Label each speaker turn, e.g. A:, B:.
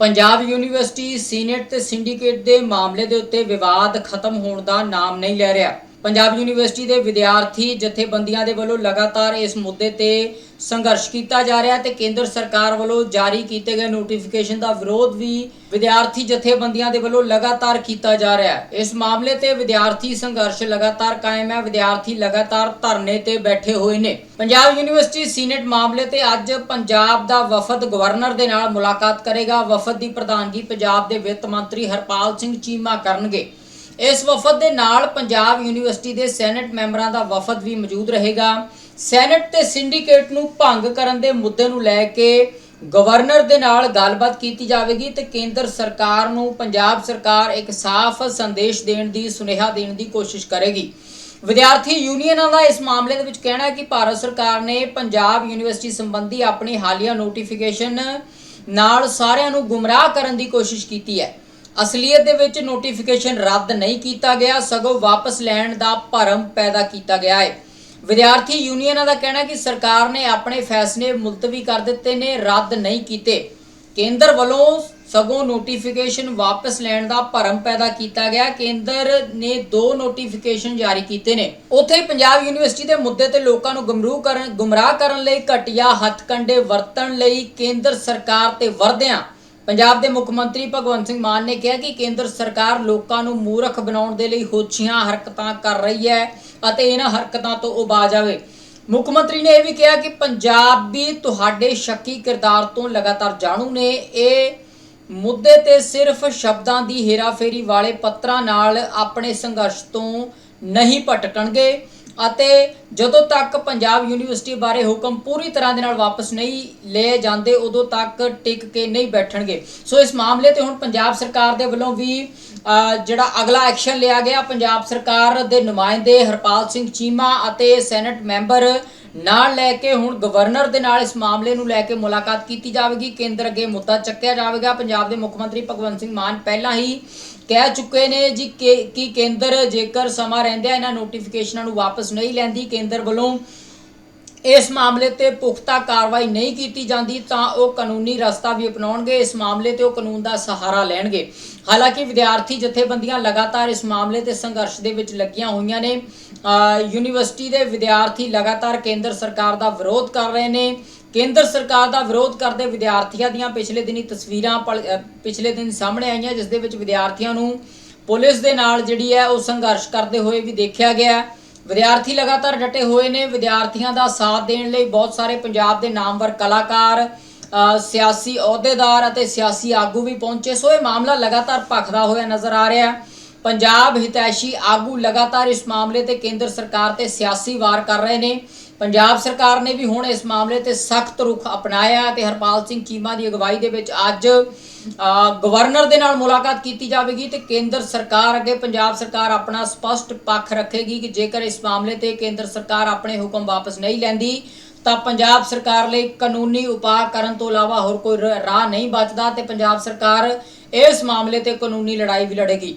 A: Punjab university, senate ਤੇ syndicate ਦੇ ਮਾਮਲੇ ਦੇ ਉੱਤੇ ਵਿਵਾਦ ਖਤਮ ਹੋਣ ਦਾ ਨਾਮ ਨਹੀਂ ਲੈ ਰਿਹਾ। ਪੰਜਾਬ ਯੂਨੀਵਰਸਿਟੀ ਦੇ ਵਿਦਿਆਰਥੀ ਜਥੇਬੰਦੀਆਂ ਦੇ ਵੱਲੋਂ ਲਗਾਤਾਰ ਇਸ ਮੁੱਦੇ ਤੇ ਸੰਘਰਸ਼ ਕੀਤਾ ਜਾ ਰਿਹਾ ਤੇ ਕੇਂਦਰ ਸਰਕਾਰ ਵੱਲੋਂ ਜਾਰੀ ਕੀਤੇ ਗਏ ਨੋਟੀਫਿਕੇਸ਼ਨ ਦਾ ਵਿਰੋਧ ਵੀ ਵਿਦਿਆਰਥੀ ਜਥੇਬੰਦੀਆਂ ਦੇ ਵੱਲੋਂ ਲਗਾਤਾਰ ਕੀਤਾ ਜਾ ਰਿਹਾ ਹੈ। ਇਸ ਮਾਮਲੇ ਤੇ ਵਿਦਿਆਰਥੀ ਸੰਘਰਸ਼ ਲਗਾਤਾਰ ਕਾਇਮ ਹੈ। ਵਿਦਿਆਰਥੀ ਲਗਾਤਾਰ ਧਰਨੇ ਤੇ ਬੈਠੇ ਹੋਏ ਨੇ। ਪੰਜਾਬ ਯੂਨੀਵਰਸਿਟੀ ਸੀਨੇਟ ਮਾਮਲੇ ਤੇ ਅੱਜ ਪੰਜਾਬ ਦਾ ਵਫਦ ਗਵਰਨਰ ਦੇ ਨਾਲ ਮੁਲਾਕਾਤ ਕਰੇਗਾ। ਵਫਦ ਦੀ ਪ੍ਰਧਾਨਗੀ ਪੰਜਾਬ ਦੇ ਵਿੱਤ ਮੰਤਰੀ ਹਰਪਾਲ ਸਿੰਘ ਚੀਮਾ ਕਰਨਗੇ। ਇਸ ਵਫਦ ਦੇ ਨਾਲ ਪੰਜਾਬ ਯੂਨੀਵਰਸਿਟੀ ਦੇ ਸੈਨੇਟ ਮੈਂਬਰਾਂ ਦਾ ਵਫਦ ਵੀ ਮੌਜੂਦ ਰਹੇਗਾ। ਸੈਨੇਟ ਤੇ ਸਿੰਡੀਕੇਟ ਨੂੰ ਭੰਗ ਕਰਨ ਦੇ ਮੁੱਦੇ ਨੂੰ ਲੈ ਕੇ ਗਵਰਨਰ ਦੇ ਨਾਲ ਗੱਲਬਾਤ ਕੀਤੀ ਜਾਵੇਗੀ ਤੇ ਕੇਂਦਰ ਸਰਕਾਰ ਨੂੰ ਪੰਜਾਬ ਸਰਕਾਰ ਇੱਕ ਸਾਫ਼ ਸੰਦੇਸ਼ ਦੇਣ ਦੀ, ਸੁਨੇਹਾ ਦੇਣ ਦੀ ਕੋਸ਼ਿਸ਼ ਕਰੇਗੀ। ਵਿਦਿਆਰਥੀ ਯੂਨੀਅਨਾਂ ਦਾ ਇਸ ਮਾਮਲੇ ਦੇ ਵਿੱਚ ਕਹਿਣਾ ਹੈ ਕਿ ਭਾਰਤ ਸਰਕਾਰ ਨੇ ਪੰਜਾਬ ਯੂਨੀਵਰਸਿਟੀ ਸੰਬੰਧੀ ਆਪਣੀ ਹਾਲੀਆ ਨੋਟੀਫਿਕੇਸ਼ਨ ਨਾਲ ਸਾਰਿਆਂ ਨੂੰ ਗੁੰਮਰਾਹ ਕਰਨ ਦੀ ਕੋਸ਼ਿਸ਼ ਕੀਤੀ ਹੈ। ਅਸਲੀਅਤ ਦੇ ਵਿੱਚ ਨੋਟੀਫਿਕੇਸ਼ਨ ਰੱਦ ਨਹੀਂ ਕੀਤਾ ਗਿਆ, ਸਗੋਂ ਵਾਪਸ ਲੈਣ ਦਾ ਭਰਮ ਪੈਦਾ ਕੀਤਾ ਗਿਆ ਹੈ। ਵਿਦਿਆਰਥੀ ਯੂਨੀਅਨਾਂ ਦਾ ਕਹਿਣਾ ਕਿ ਸਰਕਾਰ ਨੇ ਆਪਣੇ ਫੈਸਲੇ ਮੁਲਤਵੀ ਕਰ ਦਿੱਤੇ ਨੇ, ਰੱਦ ਨਹੀਂ ਕੀਤੇ। ਕੇਂਦਰ ਵੱਲੋਂ ਸਗੋਂ ਨੋਟੀਫਿਕੇਸ਼ਨ ਵਾਪਸ ਲੈਣ ਦਾ ਭਰਮ ਪੈਦਾ ਕੀਤਾ ਗਿਆ। ਕੇਂਦਰ ਨੇ ਦੋ ਨੋਟੀਫਿਕੇਸ਼ਨ ਜਾਰੀ ਕੀਤੇ ਨੇ। ਉੱਥੇ ਪੰਜਾਬ ਯੂਨੀਵਰਸਿਟੀ ਦੇ ਮੁੱਦੇ ਤੇ ਲੋਕਾਂ ਨੂੰ ਗਮਰੂਹ ਕਰਨ, ਗੁੰਮਰਾਹ ਕਰਨ ਲਈ ਘਟੀਆ ਹੱਥਕੰਡੇ ਵਰਤਣ ਲਈ ਕੇਂਦਰ ਸਰਕਾਰ ਤੇ ਵਰਦਿਆਂ ਪੰਜਾਬ ਦੇ ਮੁੱਖ ਮੰਤਰੀ ਭਗਵੰਤ ਸਿੰਘ ਮਾਨ ਨੇ ਕਿਹਾ ਕਿ ਕੇਂਦਰ ਸਰਕਾਰ ਲੋਕਾਂ ਨੂੰ ਮੂਰਖ ਬਣਾਉਣ ਦੇ ਲਈ ਹੋਛੀਆਂ ਹਰਕਤਾਂ ਕਰ ਰਹੀ ਹੈ ਅਤੇ ਇਹਨਾਂ ਹਰਕਤਾਂ ਤੋਂ ਉਹ ਬਾਜ ਆਵੇ ਮੁੱਖ ਮੰਤਰੀ ਨੇ ਇਹ ਵੀ ਕਿਹਾ ਕਿ ਪੰਜਾਬ ਵੀ ਤੁਹਾਡੇ ਸ਼ੱਕੀ ਕਿਰਦਾਰ ਤੋਂ ਲਗਾਤਾਰ ਜਾਣੂ ਨੇ। ਇਹ ਮੁੱਦੇ ਤੇ ਸਿਰਫ ਸ਼ਬਦਾਂ ਦੀ ਹੇਰਾਫੇਰੀ ਵਾਲੇ ਪੱਤਰਾਂ ਨਾਲ ਆਪਣੇ ਸੰਘਰਸ਼ ਤੋਂ ਨਹੀਂ ਭਟਕਣਗੇ। ਅਤੇ ਜਦੋਂ ਤੱਕ ਪੰਜਾਬ ਯੂਨੀਵਰਸਿਟੀ ਬਾਰੇ ਹੁਕਮ ਪੂਰੀ ਤਰ੍ਹਾਂ ਦੇ ਨਾਲ ਵਾਪਸ ਨਹੀਂ ਲਏ ਜਾਂਦੇ, ਉਦੋਂ ਤੱਕ ਟਿਕ ਕੇ ਨਹੀਂ ਬੈਠਣਗੇ। ਸੋ ਇਸ ਮਾਮਲੇ ਤੇ ਹੁਣ ਪੰਜਾਬ ਸਰਕਾਰ ਦੇ ਵੱਲੋਂ ਵੀ ਜਿਹੜਾ ਅਗਲਾ ਐਕਸ਼ਨ ਲਿਆ ਗਿਆ, ਪੰਜਾਬ ਸਰਕਾਰ ਦੇ ਨੁਮਾਇੰਦੇ ਹਰਪਾਲ ਸਿੰਘ ਚੀਮਾ ਅਤੇ ਸੈਨੇਟ ਮੈਂਬਰ ਨਾਲ ਲੈ ਕੇ ਹੁਣ ਗਵਰਨਰ ਦੇ ਨਾਲ ਇਸ ਮਾਮਲੇ ਨੂੰ ਲੈ ਕੇ ਮੁਲਾਕਾਤ ਕੀਤੀ ਜਾਵੇਗੀ। ਕੇਂਦਰ ਅੱਗੇ ਮੁੱਦਾ ਚੱਕਿਆ ਜਾਵੇਗਾ। ਪੰਜਾਬ ਦੇ ਮੁੱਖ ਮੰਤਰੀ ਭਗਵੰਤ ਸਿੰਘ ਮਾਨ ਪਹਿਲਾਂ ਹੀ ਕਹਿ ਚੁੱਕੇ ਨੇ ਜੀ ਕਿ ਕਿ ਕੇਂਦਰ ਜੇਕਰ ਸਮਾਂ ਰਹਿੰਦਿਆਂ ਇਹਨਾਂ ਨੋਟੀਫਿਕੇਸ਼ਨਾਂ ਨੂੰ ਵਾਪਸ ਨਹੀਂ ਲੈਂਦੀ, ਕੇਂਦਰ ਵੱਲੋਂ ਇਸ ਮਾਮਲੇ ਤੇ ਪੁਖਤਾ ਕਾਰਵਾਈ ਨਹੀਂ ਕੀਤੀ ਜਾਂਦੀ ਤਾਂ ਉਹ ਕਾਨੂੰਨੀ ਰਸਤਾ ਵੀ ਅਪਣਾਉਣਗੇ। ਇਸ ਮਾਮਲੇ ਤੇ ਉਹ ਕਾਨੂੰਨ ਦਾ ਸਹਾਰਾ ਲੈਣਗੇ। ਹਾਲਾਂਕਿ ਵਿਦਿਆਰਥੀ ਜਥੇਬੰਦੀਆਂ ਲਗਾਤਾਰ ਇਸ ਮਾਮਲੇ ਤੇ ਸੰਘਰਸ਼ ਦੇ ਵਿੱਚ ਲੱਗੀਆਂ ਹੋਈਆਂ ਨੇ। ਯੂਨੀਵਰਸਿਟੀ ਦੇ ਵਿਦਿਆਰਥੀ ਲਗਾਤਾਰ ਕੇਂਦਰ ਸਰਕਾਰ ਦਾ ਵਿਰੋਧ ਕਰ ਰਹੇ ਨੇ। ਕੇਂਦਰ ਸਰਕਾਰ ਦਾ ਵਿਰੋਧ ਕਰਦੇ ਵਿਦਿਆਰਥੀਆਂ ਦੀਆਂ ਪਿਛਲੇ ਦਿਨੀ ਤਸਵੀਰਾਂ ਪਲ- ਪਿਛਲੇ ਦਿਨ ਸਾਹਮਣੇ ਆਈਆਂ, ਜਿਸ ਦੇ ਵਿੱਚ ਵਿਦਿਆਰਥੀਆਂ ਨੂੰ ਪੁਲਿਸ ਦੇ ਨਾਲ ਜਿਹੜੀ ਹੈ ਉਹ ਸੰਘਰਸ਼ ਕਰਦੇ ਹੋਏ ਵੀ ਦੇਖਿਆ ਗਿਆ। ਹੈ। ਵਿਦਿਆਰਥੀ ਲਗਾਤਾਰ ਡਟੇ ਹੋਏ ਨੇ। ਵਿਦਿਆਰਥੀਆਂ ਦਾ ਸਾਥ ਦੇਣ ਲਈ ਬਹੁਤ ਸਾਰੇ ਪੰਜਾਬ ਦੇ ਨਾਮਵਰ ਕਲਾਕਾਰ ਸਿਆਸੀ ਅਹੁਦੇਦਾਰ ਅਤੇ ਸਿਆਸੀ ਆਗੂ ਵੀ ਪਹੁੰਚੇ। ਸੋ ਇਹ ਮਾਮਲਾ ਲਗਾਤਾਰ ਭਖਦਾ ਹੋਇਆ ਨਜ਼ਰ ਆ ਰਿਹਾ ਹੈ। ਪੰਜਾਬ ਹਿਤੈਸ਼ੀ ਆਗੂ ਲਗਾਤਾਰ ਇਸ ਮਾਮਲੇ ਤੇ ਕੇਂਦਰ ਸਰਕਾਰ ਤੇ ਸਿਆਸੀ ਵਾਰ ਕਰ ਰਹੇ ਨੇ। ਪੰਜਾਬ ਸਰਕਾਰ ਨੇ ਵੀ ਹੁਣ ਇਸ ਮਾਮਲੇ ਤੇ ਸਖਤ ਰੁਖ ਅਪਣਾਇਆ ਤੇ ਹਰਪਾਲ ਸਿੰਘ ਚੀਮਾ ਦੀ ਅਗਵਾਈ ਦੇ ਵਿੱਚ ਅੱਜ ਗਵਰਨਰ ਦੇ ਨਾਲ ਮੁਲਾਕਾਤ ਕੀਤੀ ਜਾਵੇਗੀ ਤੇ ਕੇਂਦਰ ਸਰਕਾਰ ਅੱਗੇ ਪੰਜਾਬ ਸਰਕਾਰ ਆਪਣਾ ਸਪਸ਼ਟ ਪੱਖ ਰੱਖੇਗੀ ਕਿ ਜੇਕਰ ਇਸ ਮਾਮਲੇ ਤੇ ਕੇਂਦਰ ਸਰਕਾਰ ਆਪਣੇ ਹੁਕਮ ਵਾਪਸ ਨਹੀਂ ਲੈਂਦੀ, ਤਾਂ ਪੰਜਾਬ ਸਰਕਾਰ ਲਈ ਕਾਨੂੰਨੀ ਉਪਾਅ ਕਰਨ ਤੋਂ ਇਲਾਵਾ ਹੋਰ ਕੋਈ ਰ- ਰਾਹ ਨਹੀਂ ਬਚਦਾ ਤੇ ਪੰਜਾਬ ਸਰਕਾਰ ਇਸ ਮਾਮਲੇ ਤੇ ਕਾਨੂੰਨੀ ਲੜਾਈ ਵੀ ਲੜੇਗੀ।